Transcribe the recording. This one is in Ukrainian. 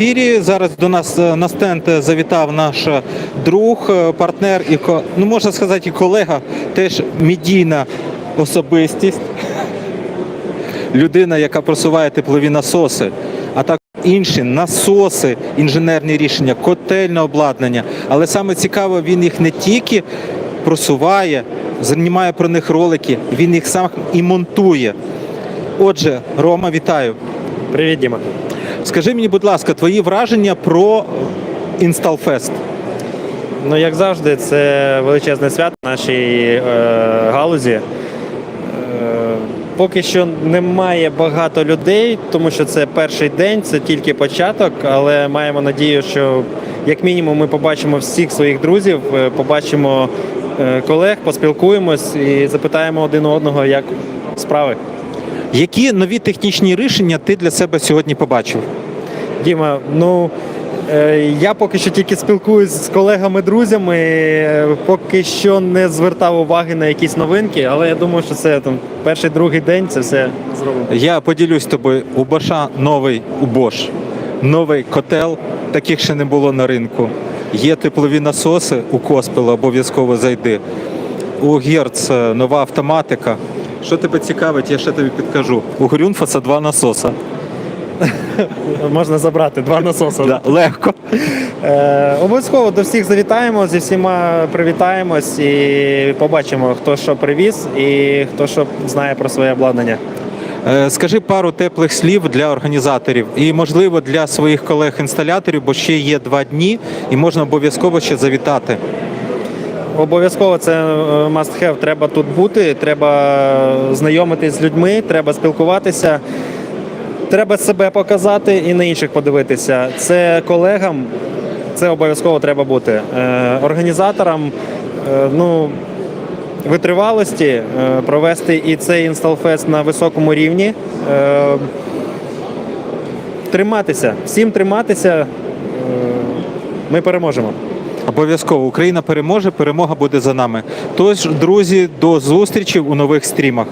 ефірі. Зараз до нас е, на стенд е, завітав наш е, друг, партнер і ну можна сказати, і колега, теж медійна особистість, людина, яка просуває теплові насоси, а також інші насоси, інженерні рішення, котельне обладнання. Але саме цікаво, він їх не тільки просуває, знімає про них ролики, він їх сам і монтує. Отже, Рома, вітаю. Привіт, Діма. Скажи мені, будь ласка, твої враження про Installfest. Ну, як завжди, це величезне свято в нашій е, галузі. Е, поки що немає багато людей, тому що це перший день, це тільки початок, але маємо надію, що як мінімум ми побачимо всіх своїх друзів, е, побачимо е, колег, поспілкуємось і запитаємо один одного, як справи. Які нові технічні рішення ти для себе сьогодні побачив? Діма, ну е, я поки що тільки спілкуюсь з колегами-друзями, е, поки що не звертав уваги на якісь новинки, але я думаю, що це там перший другий день це все зробимо. Я поділюсь з тобою. У Боша новий у новий котел, таких ще не було на ринку. Є теплові насоси у Коспела, обов'язково зайди. У Герц е, нова автоматика. Що тебе цікавить, я ще тобі підкажу. У Грюнфаса два насоса. Можна забрати два насоси. Да, легко. Е, обов'язково до всіх завітаємо, зі всіма привітаємось і побачимо, хто що привіз і хто що знає про своє обладнання. Е, Скажи пару теплих слів для організаторів і, можливо, для своїх колег-інсталяторів, бо ще є два дні і можна обов'язково ще завітати. Обов'язково це е, must have. Треба тут бути, треба знайомитись з людьми, треба спілкуватися, треба себе показати і на інших подивитися. Це колегам, це обов'язково треба бути. Е, Організаторам, е, ну. Витривалості е, провести і цей інсталфест на високому рівні. Триматися, всім триматися, ми переможемо. Обов'язково Україна переможе, перемога буде за нами. Тож, друзі, до зустрічі у нових стрімах.